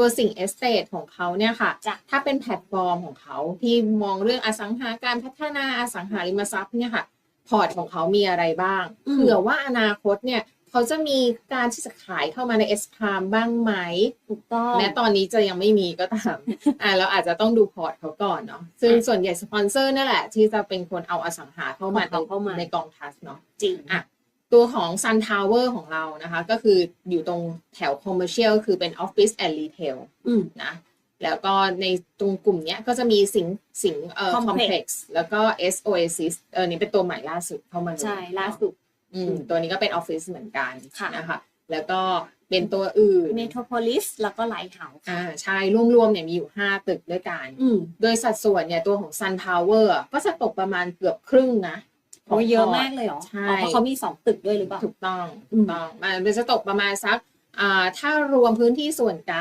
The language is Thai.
ตัวสิ่งเอสเตทของเขาเนี่ยค่ะจ้ะถ้าเป็นแพลตฟอร์มของเขาที่มองเรื่องอสังหาการพัฒนาอสังหาริมทรัพย์เนี่ยค่ะ พอร์ตของเขามีอะไรบ้างอืมเผื่อว่าอนาคตเนี่ยเขาจะมีการที่จะขายเข้ามาในเอสพามบ้างไหมถูกต้องแม้ตอนนี้จะยังไม่มีก็ตามอ่าเราอาจจะต้องดูพอร์ตเขาก่อนเนาะซึ่งอะส่วนใหญ่สปอนเซอร์นั่นแหละ ที่จะเป็นคนเอาอสังหาเข้ามาเอาเข้ามาในกองทัสเนาะจริงอะ ตัวของ Sun Tower ของเรานะคะ ก็คืออยู่ตรงแถว Commercial คือเป็น Office and Retail อืมนะแล้วก็ในตรงกลุ่มเนี้ยก็จะมีสิงสิงเอ่อ Complex Complex แล้วก็ S Oasis เออนี่เป็นตัวใหม่ล่าสุดเข้ามาด้วยใช่ล่าสุดอืมตัวนี้ก็เป็นออฟฟิศเหมือนกันค่ะนะคะแล้วก็เป็นตัวอื่นเมโทรโพลิสแล้วก็ไลท์เฮาส์อ่าใช่รวมๆเนี่ยมีอยู่ 5 ตึกด้วยกันอืมโดยสัดส่วนเนี่ยตัวของ Sun Tower อะก็จะตกประมาณเกือบครึ่งนะ โอ้เยอะขงพมากเลยเหรอใช่ อ๋อเพราะเขามีสองตึกด้วยหรือเปล่า ถูกต้องอืถูมกต้องมันจะตกประมาณสักอ่าถ้ารวมพื้นที่ส่วนกลาง